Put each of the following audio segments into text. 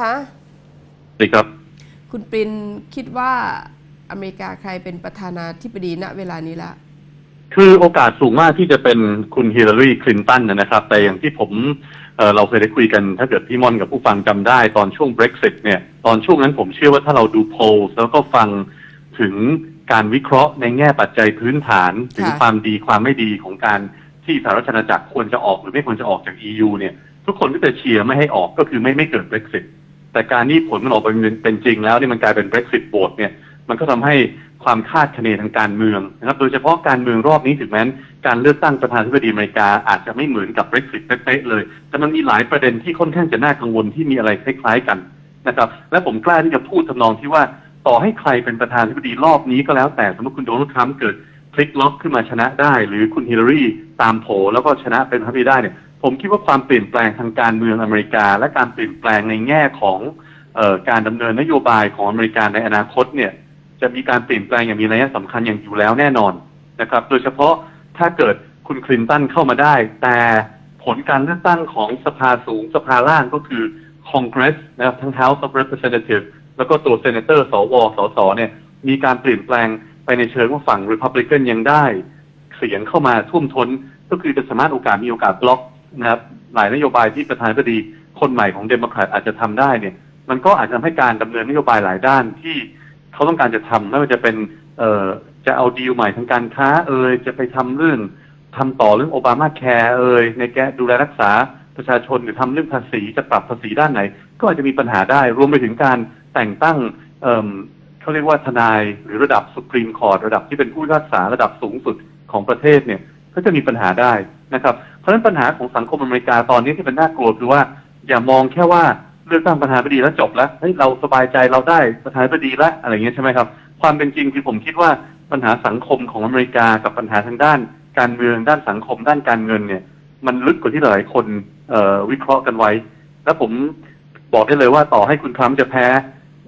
คะ สวัสดีครับ คุณปรินคิดว่าอเมริกาใครเป็นประธานาธิบดีณเวลานี้ละ คือโอกาสสูงมากที่จะเป็นคุณฮิลลารีคลินตันนะครับ แต่อย่างที่ผมเอ่อเราเคยได้คุยกัน ถ้าเกิดพี่ม่อนกับผู้ฟังจำได้ ตอนช่วง Brexit เนี่ย ตอนช่วงนั้นผมเชื่อว่าถ้าเราดูโพลแล้วก็ฟังถึงการวิเคราะห์ในแง่ปัจจัยพื้นฐาน ถึงค่ะความดีความไม่ดีของการที่สหรัฐอาณาจักรควรจะออกหรือไม่ควรจะออกจาก EU เนี่ย ทุกคนก็จะเชียร์ไม่ให้ออกก็คือไม่ไม่เกิด Brexit แต่การที่ผลมันออกมาเป็นจริงแล้วนี่มันกลายเป็น Brexit โบดเนี่ยมันก็ทำให้ความคาดคะเนทางการเมืองนะครับโดยเฉพาะการเมืองรอบนี้ถึงแม้นการเลือกตั้งประธานาธิบดีอเมริกาอาจจะไม่เหมือนกับ Brexit เป๊ะเลย แต่มันมีหลายประเด็นที่ค่อนข้างจะน่ากังวลที่มีอะไรคล้ายๆกันนะครับและผมกล้าที่จะพูดทำนองที่ว่าต่อให้ใครเป็นประธานาธิบดีรอบนี้ก็แล้วแต่สมมติคุณโดนัลด์ทรัมป์เกิดพลิกล็อกขึ้นมาชนะได้ หรือคุณฮิลลารีตามโผแล้วก็ชนะเป็นประธานาธิบดีได้เนี่ย ผมคิดว่าความเปลี่ยนแปลงทางการเมืองอเมริกา และการเปลี่ยนแปลงในแง่ของออการดำเนินนโยบายของอเมริกาในอนาคตเนี่ย จะมีการเปลี่ยนแปลงอย่างมีนัยสำคัญอย่างอยู่แล้วแน่นอนนะครับ โดยเฉพาะถ้าเกิดคุณคลินตันเข้ามาได้ แต่ผลการเลือกตั้งของสภาสูงสภาล่างก็คือคอนเกรสนะครับทั้ง House of Representatives แล้วก็ตัวเซเนเตอร์สวสสเนี่ย มีการเปลี่ยนแปลงไปในเชิงว่าฝั่ง Republican ยังได้ เสียงเข้ามาท่วมท้นก็คือจะสามารถโอกาสมีโอกาสบล็อก นะครับ หลายนโยบายที่ประธานาธิบดีคนใหม่ของเดโมแครตอาจจะทำได้เนี่ย มันก็อาจจะทำให้การดำเนินนโยบายหลายด้านที่เขาต้องการจะทำไม่ว่าจะเป็นเอ่อจะเอาดีลใหม่ทางการค้าเอ่ยจะไปทำเรื่องทำต่อเรื่องโอบามาแคร์เอ่ยในแกดูแลรักษาประชาชนหรือทำเรื่องภาษีจะปรับภาษีด้านไหน ก็อาจจะมีปัญหาได้รวมไปถึงการแต่งตั้งเอิ่มเขาเรียกว่าทนายหรือระดับสุ p รีมคอร์ t ระดับที่เป็นผู้พิพากษาระดับสูงสุดของประเทศเนี่ย ก็จะมีปัญหาได้นะครับ เพราะฉะนั้นปัญหาของสังคมอเมริกาตอนนี้ที่เป็นน่ากลัวคือว่า อย่ามองแค่ว่าเลือกตั้งประธานาธิบดีแล้วจบแล้วเฮ้ยเราสบายใจเราได้ประธานาธิบดีแล้วอะไรเงี้ยใช่ไหมครับ ความเป็นจริงคือผมคิดว่าปัญหาสังคมของอเมริกากับปัญหาทางด้าน การเมืองด้านสังคมด้านการเงินเนี่ย มันลึกกว่าที่หลายคนเอ่อวิเคราะห์กันไว้ แล้วผมบอกได้เลยว่าต่อให้คุณทรัมป์จะแพ้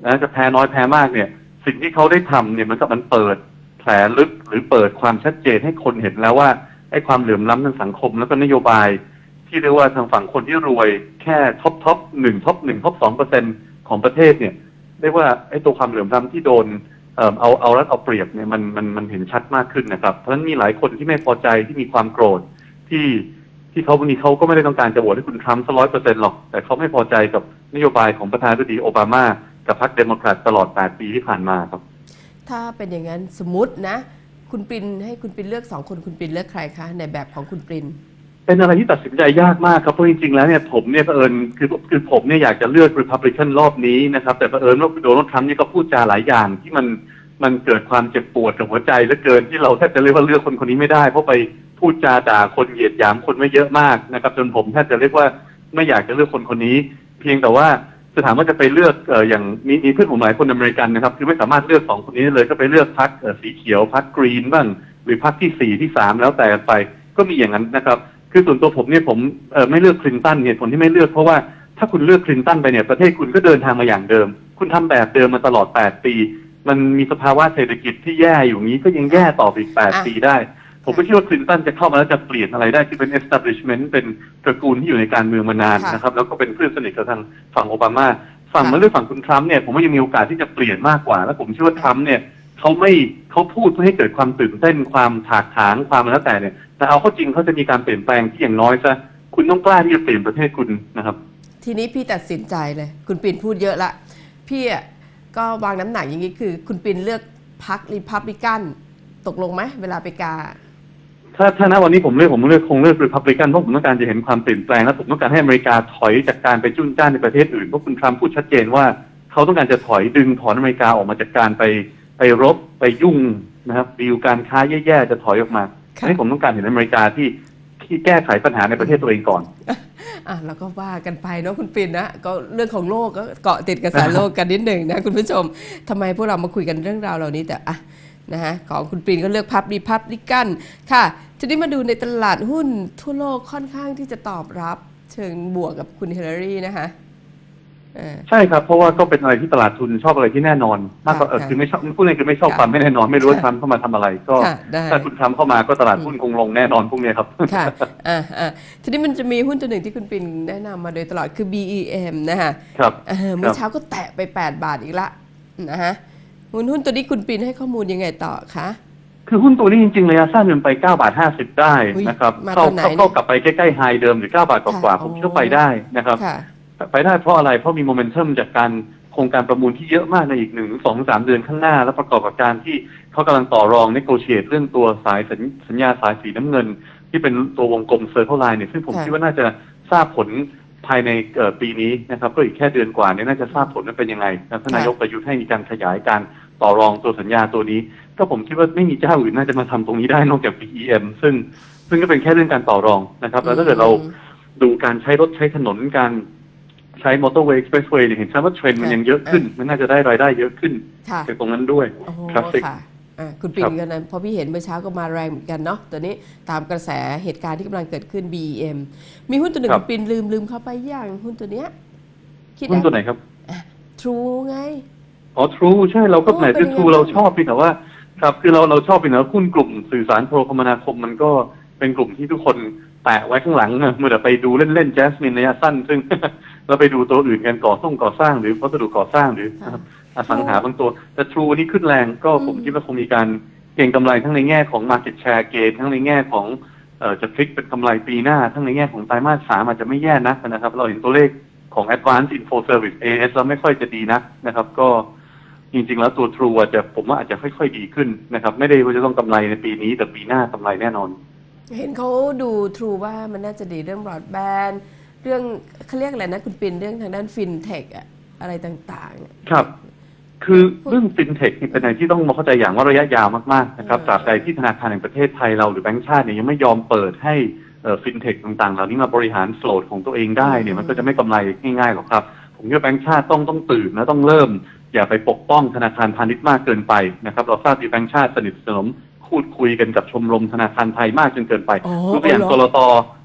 นะจะแพ้น้อยแพ้มากเนี่ย สิ่งที่เขาได้ทำเนี่ยมันก็มันเปิดแผลลึกหรือเปิดความชัดเจนให้คนเห็นแล้วว่า ไอ้ความเหลื่อมล้ำทางสังคม แล้วก็นโยบาย ที่เรียกว่าทางฝั่งคนที่รวยแค่ท็อปท็อปหนึ่งท็อปหนึ่งท็อปสองเปอร์เซ็นของประเทศเนี่ยเรียกว่าไอ้ตัวความเหลื่อมล้ำที่โดนเอ่อเอาเอารัดเอาเปรียบเนี่ยมันมันมันเห็นชัดมากขึ้นนะครับ เพราะฉะนั้นมีหลายคนที่ไม่พอใจที่มีความโกรธที่ที่เขาบางทีเขาก็ไม่ได้ต้องการจะโหวตให้คุณทรัมป์สักร้อยเปอร์เซ็นต์หรอก แต่เขาไม่พอใจกับนโยบายของประธานาธิบดีโอบามา กับพรรคเดโมแครตตลอด 8 ปีที่ผ่านมาครับ ถ้าเป็นอย่างนั้นสมมตินะ คุณปรินให้คุณปรินเลือกสองคนคุณปรินเลือกใครคะในแบบของคุณปรินเป็นอะไรที่ตัดสินใจยากมากครับเพราะจริงๆแล้วเนี่ยผมเนี่ยเผอิญคือคือผมเนี่ยอยากจะเลือก Republican รอบนี้นะครับ แต่เผอิญว่าโดนัลด์ทรัมป์เนี่ยก็พูดจาหลายอย่างที่มันมันเกิดความเจ็บปวดกับหัวใจเหลือเกินที่เราแทบจะเรียกว่าเลือกคนคนนี้ไม่ได้ เพราะไปพูดจาด่าคนเหยียดหยามคนไว้เยอะมากนะครับ จนผมแทบจะเรียกว่าไม่อยากจะเลือกคนคนนี้ เพียงแต่ว่า จะถามว่าจะไปเลือกเอ่ออย่างมีมีเพื่อนผมหลายคนอเมริกันนะครับคือไม่สามารถเลือกสองคนนี้เลยก็ไปเลือกพรรคเอ่อสีเขียวพรรคกรีนบ้าง หรือพรรคที่สี่ที่สามแล้วแต่กันไปก็มีอย่างนั้นนะครับคือส่วนตัวผมเนี่ยผมเอ่อไม่เลือกคลินตันเหตุผลที่ไม่เลือกเพราะว่าถ้าคุณเลือกคลินตันไปเนี่ยประเทศคุณก็เดินทางมาอย่างเดิม คุณทำแบบเดิมมาตลอด 8 ปี มันมีสภาวะเศรษฐกิจที่แย่อยู่งี้ก็ยังแย่ต่อไปอีกอะ8ปีได้ ผมก็คิดว่าคลินตันจะเข้ามาแล้วจะเปลี่ยนอะไรได้คือเป็น establishment เป็นตระกูลที่อยู่ในการเมืองมานานค่ะนะครับ แล้วก็เป็นเพื่อนสนิทกับทางฝั่งโอบามาฝั่งค่ะ มาเลือกฝั่งคุณทรัมป์เนี่ยผมว่ายังมีโอกาสที่จะเปลี่ยนมากกว่า แล้วผมเชื่อว่าทรัมป์เนี่ยเขาไม่เขาพูดเพื่อให้เกิดความตื่นเต้นความถากถางความอะไรแล้วแต่เนี่ยแต่เอาเข้าจริงเขาจะมีการเปลี่ยนแปลงที่อย่างน้อยซะคุณต้องกล้าที่จะเปลี่ยนประเทศคุณนะครับ ทีนี้พี่ตัดสินใจเลย คุณปรินพูดเยอะละ พี่อะก็วางน้ำหนักอย่างนี้คือ คุณปรินเลือกพรรครีพับลิกัน ตกลงไหมเวลาไปกา ถ้าถ้าณวันนี้ผมเลือกผมเลือกคงเลือกรีพับลิกันเพราะผมต้องการจะเห็นความเปลี่ยนแปลงและผมต้องการให้อเมริกาถอยจากการไปจุนจ้านในประเทศอื่นเพราะคุณทรัมป์พูดชัดเจนว่า เขาต้องการจะถอยดึงถอนอเมริกาออกมาจากการไปไปรบไปยุ่งนะครับดีลการค้าแย่ๆจะถอยออกมาค่ะอันนี้ผมต้องการเห็นอเมริกาที่ที่แก้ไขปัญหาในประเทศตัวเองก่อนอะเราก็ว่ากันไปเนาะคุณปรินนะก็เรื่องของโลกก็เกาะติดกระแสโลกกันนิดหนึ่งนะคุณผู้ชมทำไมพวกเรามาคุยกันเรื่องราวเหล่านี้แต่อะ นะฮะของคุณปรินก็เลือกพับรีพับลิกันค่ะทีนี้มาดูในตลาดหุ้นทั่วโลกค่อนข้างที่จะตอบรับ เชิงบวกกับคุณเฮเลอรี่นะคะเออใช่ครับ เพราะว่าก็เป็นอะไรที่ตลาดทุนชอบอะไรที่แน่นอน มากกว่าค่ะเออค่ะคือไม่ชอบพูดง่ายๆคือไม่ชอบค่ะความไม่แน่นอนไม่รู้ว่าค่ะทำเข้ามาทำอะไร ก็ค่ะได้ถ้าคุณทำเข้ามาก็ตลาดหุ้นคงลงแน่นอนพวกเนี้ยครับค่ะอ่าอ่าทีนี้มันจะมีหุ้นตัวหนึ่งที่คุณปินแนะนำมาโดยตลอดคือ BEM นะคะครับเออเมื่อเช้าก็แตะไป 8 บาทอีกละนะฮะ หุ้นหุ้นตัวนี้คุณปินให้ข้อมูลยังไงต่อคะ คือหุ้นตัวนี้จริงๆระยะสั้นมันไป9บาท50 ได้อุ๊ยนะครับมาเข้าตอนไหนเข้าเข้ากลับไปใกล้ๆไฮเดิมหรือ 9 บาทกว่าๆค่ะผมคิดว่าไปได้นะครับ ค่ะ ไปได้เพราะอะไร เพราะมีโมเมนตัมจากการโครงการประมูลที่เยอะมากในอีกหนึ่งสองสามเดือนข้างหน้า แล้วประกอบกับการที่เขากำลังต่อรองในโกเชียตเรื่องตัวสายสัญสัญญาสายสีน้ำเงิน ที่เป็นตัววงกลมเซอร์เคิลไลน์เนี่ยซึ่งผมค่ะ คิดว่าน่าจะทราบผล ภายในเอ่อปีนี้นะครับก็อีกแค่เดือนกว่าเนี่ยน่าจะทราบผลว่าเป็นยังไงนะท่านนายกประยุทธ์ให้มีการขยายการต่อรองตัวสัญญาตัวนี้ ก็ผมคิดว่าไม่มีเจ้าอื่นน่าจะมาทำตรงนี้ได้นอกจาก BEM ซึ่งซึ่งก็เป็นแค่เรื่องการต่อรองนะครับ แล้วถ้าเกิดเราอืมดูการใช้รถใช้ถนนการใช้มอเตอร์เวย์เอ็กซ์เพรสเวย์เนี่ยเห็นชัดว่าเทรนด์มันค่ะยังเยอะขึ้น มันน่าจะได้รายได้เยอะขึ้นค่ะจากตรงนั้นด้วยโอ้โหทรา ฟฟิกค่ะอ่าคุณปิ่ครันบกันนะเพอพี่เห็นเมื่อเช้าก็มาแรงเหมือนกันเนาะตัวนี้ตามกระแสเหตุการณ์ที่กำลังเกิดขึ้น BEM มีหุ้นตัวหนึ่งคุณปิ่นลืมลืมเข้าไปอย่างหุ้นตัวเนี้ยคิดหุ้นได้ตัวไหนครับ ทรูไง อ๋อ True ใช่เราก็โอ้ไหนเป็คืนอยังไง True เราบ้างชอบเพียงแต่ว่าครับคือเราเราชอบเพียงแต่ว่าหุ้นกลุ่มสื่อสารโทรคมนาคมมันก็เป็นกลุ่มที่ทุกคนแปะไว้ข้างหลังอะเมื่อแต่ไปดูเล่นๆแจสมินระยะสั้น ซึ่ง เราไปดูตัวอื่นกันก่อส่งก่อสร้างหรือวัสดุก่อสร้างหรือ ค่ะ อสังหาบางตัว แต่ True นี่ขึ้นแรงก็ผมอืมคิดว่าคงมีการเก็งกำไรทั้งในแง่ของ Market Share gain ทั้งในแง่ของเอ่อจะพลิกเป็นกำไรปีหน้า ทั้งในแง่ของไตรมาสสามอาจจะไม่แย่นักนะครับ เราเห็นตัวเลขของ Advanced Info Service AS แล้วไม่ค่อยจะดีนักนะครับ ก็จริงๆ แล้วตัว True อาจจะผมว่าอาจจะค่อยๆดีขึ้นนะครับ ไม่ได้ว่าจะต้องกำไรในปีนี้ แต่ปีหน้ากำไรแน่นอน เห็นเขาดูทรูว่ามันน่าจะดีเรื่องบรอดแบนด์เรื่องเขาเรียกอะไรนะคุณปินเรื่องทางด้านฟินเทคอะอะไรต่างๆครับ คือเรื่องฟินเทคนี่เป็นอะไรที่ต้องมาเข้าใจอย่างว่าระยะยาวมากๆนะครับอืมตราบใดที่ธนาคารแห่งประเทศไทยเราหรือแบงก์ชาติเนี่ยยังไม่ยอมเปิดให้ฟินเทคต่างๆ เหล่านี้มาบริหารโฟลดของตัวเองได้เนี่ยมันก็จะไม่กำไรง่ายๆหรอกครับ ผมคิดว่าแบงก์ชาติต้องต้องตื่นและต้องเริ่ม อย่าไปปกป้องธนาคารพาณิชย์มากเกินไปนะครับเราทราบดีแบงก์ชาติสนิทสนมพูดคุยกันกับชมรมธนาคารไทยมากจนเกินไปอ๋อตัวอย่างเหกรอรต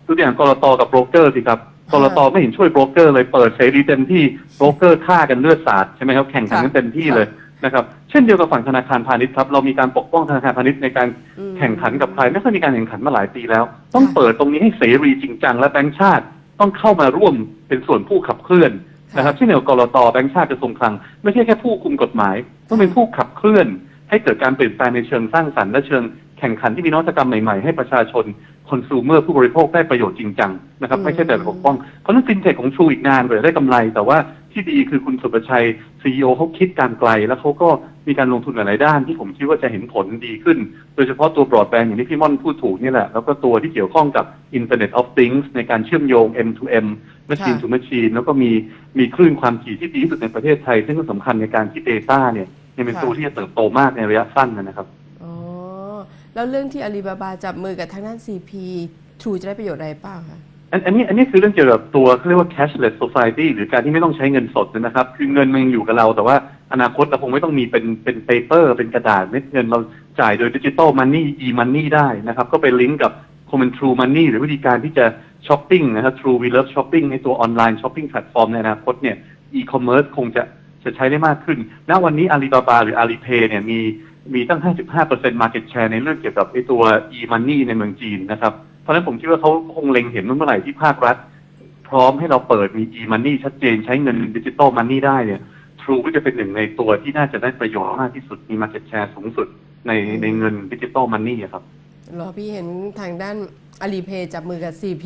ตัวอย่างกรตกับโบรกเกอร์สิครับ กรตไม่เห็นช่วยโบรกเกอร์เลยเปิดเสรีเต็มที่โบรกเกอร์ฆ่ากันเลือดสาดใช่ไหมครับแข่งขันกันเต็มที่เลยนะครับเช่นเดียวกับฝั่งธนาคารพาณิชย์ครับเรามีการปกป้องธนาคารพาณิชย์ในการอืมแข่งขันกับใครไม่ค่อยมีการแข่งขันมาหลายปีแล้ว ต้องค่ะเปิดตรงนี้ให้เสรีจริงจังและแบงก์ชาติต้องเข้ามาร่วมเป็นส่วนผู้ขับเคลื่อนค่ะนะครับเช่นเดียวกับกรตแบงก์ชาติกระทรวงคลังไม่ใช่แค่ผู้คุมกฎหมาย ต้องเป็นผู้ขับเคลื่อน ให้เกิดการเปลี่ยนแปลงในเชิงสร้างสรรค์และเชิงแข่งขันที่มีนวัตกรรมใหม่ๆให้ประชาชนค อน sumer ผู้บริโภคได้ประโยชน์จริงจังนะครับอืมไม่ใช่แต่ปกป้อง เพราะฉะนั้นฟินเทคของชูอีกนานกว่าจะได้กำไร แต่ว่าที่ดีคือคุณสุประชัยซีอเขาคิดการไกล แล้วเขาก็มีการลงทุนหลายๆด้านที่ผมคิดว่าจะเห็นผลดีขึ้น โดยเฉพาะตัวบรอดแบนด์อย่างที่พี่ม่อนพูดถูกนี่แหละ แล้วก็ตัวที่เกี่ยวข้องกับ Internet of Things ในการเชื่อมโยง M2M Machine ค่ะ to Machine แล้วก็มีมีคลื่นความถี่ที่ดีที่สุดในประเทศไทย ซึ่งก็สำคัญในการที่ Data เนี่ยยังเป็นค่ะตัวที่จะเติบโตมากในระยะสั้นนะครับอ๋อ แล้วเรื่องที่อาลีบาบาจับมือกับทางด้าน CP ทรูจะได้ประโยชน์อะไรเปล่าคะอันอันนี้อันนี้คือเรื่องเกี่ยวกับตัวเขาเรียกว่า cashless society หรือการที่ไม่ต้องใช้เงินสดนะครับ คือเงินมันอยู่กับเรา แต่ว่าอนาคตเราคงไม่ต้องมีเป็นเป็น paper เป็นกระดาษเม็ดเงินเราจ่ายโดยดิจิ t a ลมันนี่ e money ได้นะครับ ก็ไปลิงก์กับ common true money หรือวิธีการที่จะช้อปปิ้งนะครับ true we love shopping ในตัวออนไลน์ช้อปปิ้งแพลตฟอร์มในอนาคตเนี่ย e-commerce คงจะจะใช้ได้มากขึ้น ณ วันนี้ Alibaba หรือ Alipay เนี่ยมี มีตั้ง 55% market share ในเรื่องเกี่ยวกับไอ้ตัว e-money ในเมืองจีนนะครับ เพราะฉะนั้นผมคิดว่าเขาคงเล็งเห็นว่าเมื่อไหร่ที่ภาครัฐ พร้อมให้เราเปิดมี e-money ชัดเจนใช้เงินดิจิตอลมันนี่ได้เนี่ย True ก็จะเป็นหนึ่งในตัวที่น่าจะได้ประโยชน์มากที่สุดมี market share สูงสุดในในเงินดิจิตอลมันนี่ครับรอพี่เห็นทางด้านอาลีเพย์จับมือกับ CP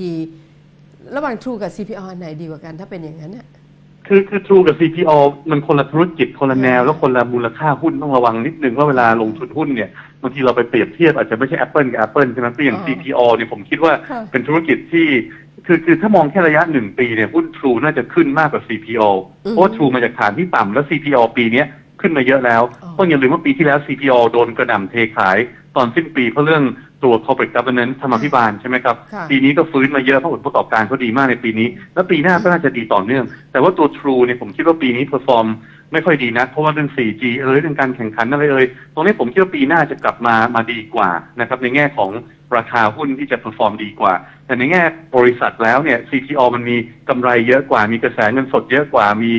ระหว่าง True กับ CPO อันไหนดีกว่ากันถ้าเป็นอย่างนั้นน่ะ คือคือ True กับ CPO มันคนละธุรกิจคนละแนวอืมแล้วคนละมูลค่าหุ้นต้องระวังนิดนึงว่าเวลาลงทุนหุ้นเนี่ยบางทีเราไปเปรียบเทียบอาจจะไม่ใช่ Apple กับ Apple ใช่ไหมเปลี่ยนอ๋อ CPO เนี่ยผมคิดว่าค่ะ เป็นธุรกิจที่ คือคือถ้ามองแค่ระยะหนึ่งปีเนี่ยหุ้น True น่าจะขึ้นมากกว่า CPO เพราะว่า True มาจากฐานที่ต่ำแล้ว CPO ปีเนี้ย ขึ้นมาเยอะแล้วอ๋อต้องอย่าลืมว่าปีที่แล้ว CPO โดนกระหน่ำเทขาย ตอนสิ้นปีเพราะเรื่องตัว corporate governance ธรรมาภิบาลใช่ไหมครับค่ะปีนี้ก็ฟื้นมาเยอะเพราะผลประกอบการเขาดีมากในปีนี้ แล้วปีหน้าก็น่าจะดีต่อเนื่อง แต่ว่าตัว True เนี่ยผมคิดว่าปีนี้ perform ไม่ค่อยดีนะเพราะว่าเรื่อง 4G เอ่ยเรื่องการแข่งขันอะไรเอ่ยตรงนี้ผมคิดว่าปีหน้าจะกลับมามาดีกว่านะครับในแง่ของราคาหุ้นที่จะ perform ดีกว่า แต่ในแง่บริษัทแล้วเนี่ย CTO มันมีกำไรเยอะกว่ามีกระแสเงินสดเยอะกว่ามี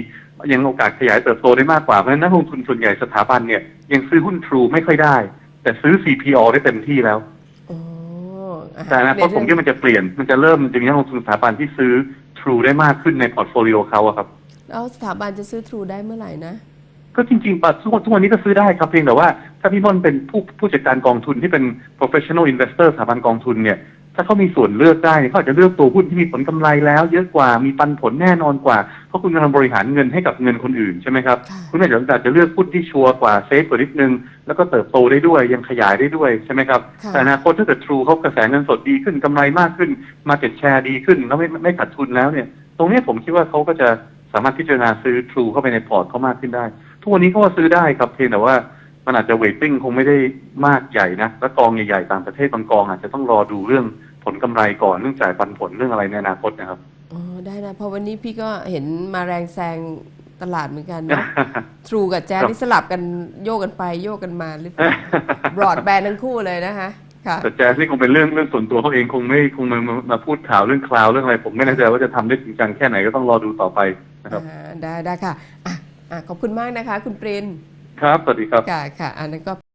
ยังโอกาสขยายเติบโตได้มากกว่า เพราะฉะนั้นนักลงทุนส่วนใหญ่สถาบันเนี่ยยังซื้อหุ้น True ไม่ค่อยได้ แต่ซื้อ CPO ได้เต็มที่แล้วอ๋ออะแต่อนะเพราะผมคิดว่ามันจะเปลี่ยน มันจะเริ่มจะมีนักลงทุนสถาบันที่ซื้อ True ได้มากขึ้นในพอร์ตโฟลิโอเขาอะครับ แล้วสถาบันจะซื้อทรูได้เมื่อไหร่นะ ก็จริงๆปัจจุบันทุกวันนี้ก็ซื้อได้ครับเพียงแต่ว่า ถ้าพี่ม่อนเป็นผู้ผู้จัดการกองทุนที่เป็น professional investor สถาบันกองทุนเนี่ย ถ้าเขามีส่วนเลือกได้เนี่ยเขาอาจจะเลือกตัวหุ้นที่มีผลกำไรแล้ว เยอะกว่ามีปันผลแน่นอนกว่า เพราะคุณกำลังบริหารเงินให้กับเงินคนอื่นใช่ไหมครับค่ะคุณอาจจะอาจจะเลือกหุ้นที่ชัวร์กว่าเซฟกว่านิดนึง แล้วก็เติบโตได้ด้วยยังขยายได้ด้วยใช่ไหมครับค่ะแต่อนาคตถ้าเกิด True เขากระแสเงินสดดีขึ้นกำไรมากขึ้น Market Share ดีขึ้นแล้วไม่ไม่ไม่ขาดทุนแล้วเนี่ย ตรงเนี้ยผมคิดว่าเขาก็จะสามารถพิจารณาซื้อ True เข้าไปในพอร์ตเขามากขึ้นได้ ทุกวันนี้เขาก็ซื้อได้ครับเพียงแต่ว่ามันอาจจะเวทติ้งคงไม่ได้มากใหญ่นะและกองใหญ่ๆต่างประเทศบางกองอาจจะต้องรอดูเรื่องผ ลกำไรก่อนเรื่องจ่ายปันผลเรื่องอะไรในอนาคตนะครับอ๋อได้นะเพราะวันนี้พี่ก็เห็นมาแรงแซงตลาดเหมือนกันเนาะทรูกับแจ๊สครับนี่สลับกันโยกกันไปโยกกันมาหรือเปล่าบรอดแบนทั้งคู่เลยนะคะค่ะแต่แจ๊สนี่คงเป็นเรื่องเรื่องส่วนตัวเขาเองคงไม่คงมามามาพูดข่าวเรื่องคลาวเรื่องอะไร ผมไม่แน่ใจว่าจะทำได้จริงจังแค่ไหนก็ต้องรอดูต่อไปนะครับอ่าได้ได้ค่ะอะอะขอบคุณมากนะคะ คุณปรินครับสวัสดีครับค่ะค่ะอันนั้นก็